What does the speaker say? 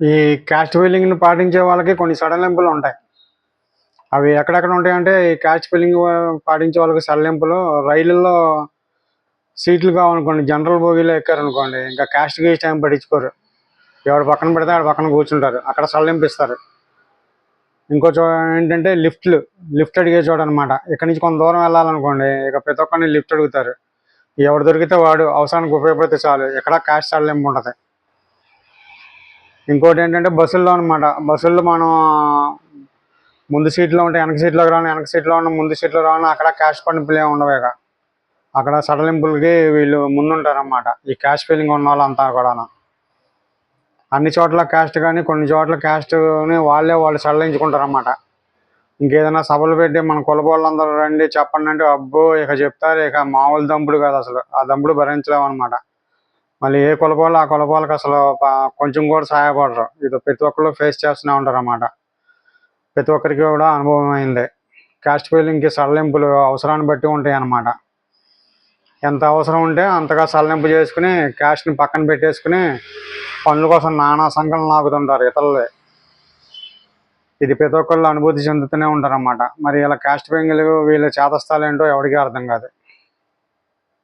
ఈ క్యాస్ట్ బిల్లింగ్ని పాటించే వాళ్ళకి కొన్ని సడలింపులు ఉంటాయి. అవి ఎక్కడెక్కడ ఉంటాయంటే ఈ క్యాస్ట్ బిల్లింగ్ పాటించే వాళ్ళకి సడలింపులు రైళ్ళల్లో సీట్లు కావాలనుకోండి జనరల్ బోగీలో ఎక్కారనుకోండి ఇంకా క్యాస్ట్ గీస్ట్ ఏం పట్టించుకోరు. ఎవడు పక్కన పెడితే ఆడ పక్కన కూర్చుంటారు అక్కడ సడలింపిస్తారు ఇంకో చో ఏంటంటే లిఫ్ట్లు లిఫ్ట్ అడిగే చోట అనమాట ఇక్కడ నుంచి కొంత దూరం వెళ్ళాలనుకోండి ఇక ప్రతి ఒక్కరిని లిఫ్ట్ అడుగుతారు. ఎవడు దొరికితే వాడు అవసరానికి ఉపయోగపడితే చాలు ఎక్కడ క్యాష్ సడలింపు ఉంటుంది ఇంకోటి ఏంటంటే బస్సుల్లో అనమాట బస్సుల్లో మనం ముందు సీట్లో ఉంటే వెనక సీట్లోకి రాను వెనక సీట్లో ఉన్న ముందు సీట్లో రాను అక్కడ క్యాష్ పండింపులు ఉండవు ఇక. అక్కడ సడలింపులకి వీళ్ళు ముందుంటారనమాట ఈ క్యాష్ ఫీలింగ్ ఉన్న వాళ్ళంతా కూడా అన్ని చోట్ల క్యాస్ట్ కానీ కొన్ని చోట్ల క్యాస్ట్ని వాళ్ళే వాళ్ళు సడలించుకుంటారన్నమాట. ఇంకేదైనా సభలు పెట్టి మన కులపోళ్ళందరూ రండి చెప్పండి అంటే అబ్బో ఇక చెప్తారు. ఇక మామూలు దంపుడు కాదు అసలు. ఆ దంపుడు భరించలేము అనమాట మళ్ళీ ఏ కులపాలు ఆ కులపాలకు అసలు కొంచెం కూడా సహాయపడరు. ఇది ప్రతి ఒక్కరు ఫేస్ చేస్తూనే ఉంటారు అన్నమాట ప్రతి ఒక్కరికి కూడా అనుభవం అయింది. క్యాస్ట్ ఫీలింగ్కి సడలింపులు అవసరాన్ని బట్టి ఉంటాయి అన్నమాట ఎంత అవసరం ఉంటే అంతగా సడలింపు చేసుకుని క్యాష్ని పక్కన పెట్టేసుకుని పనుల కోసం నానా సంఘటనలు లాగుతుంటారు ఇతరులే. ఇది ప్రతి ఒక్కళ్ళు అనుభూతి చెందుతూనే ఉంటారన్నమాట. మరి ఇలా క్యాస్ట్ పెంగిలు వీళ్ళ చేతస్థాలు ఏంటో ఎవరికీ అర్థం కాదు.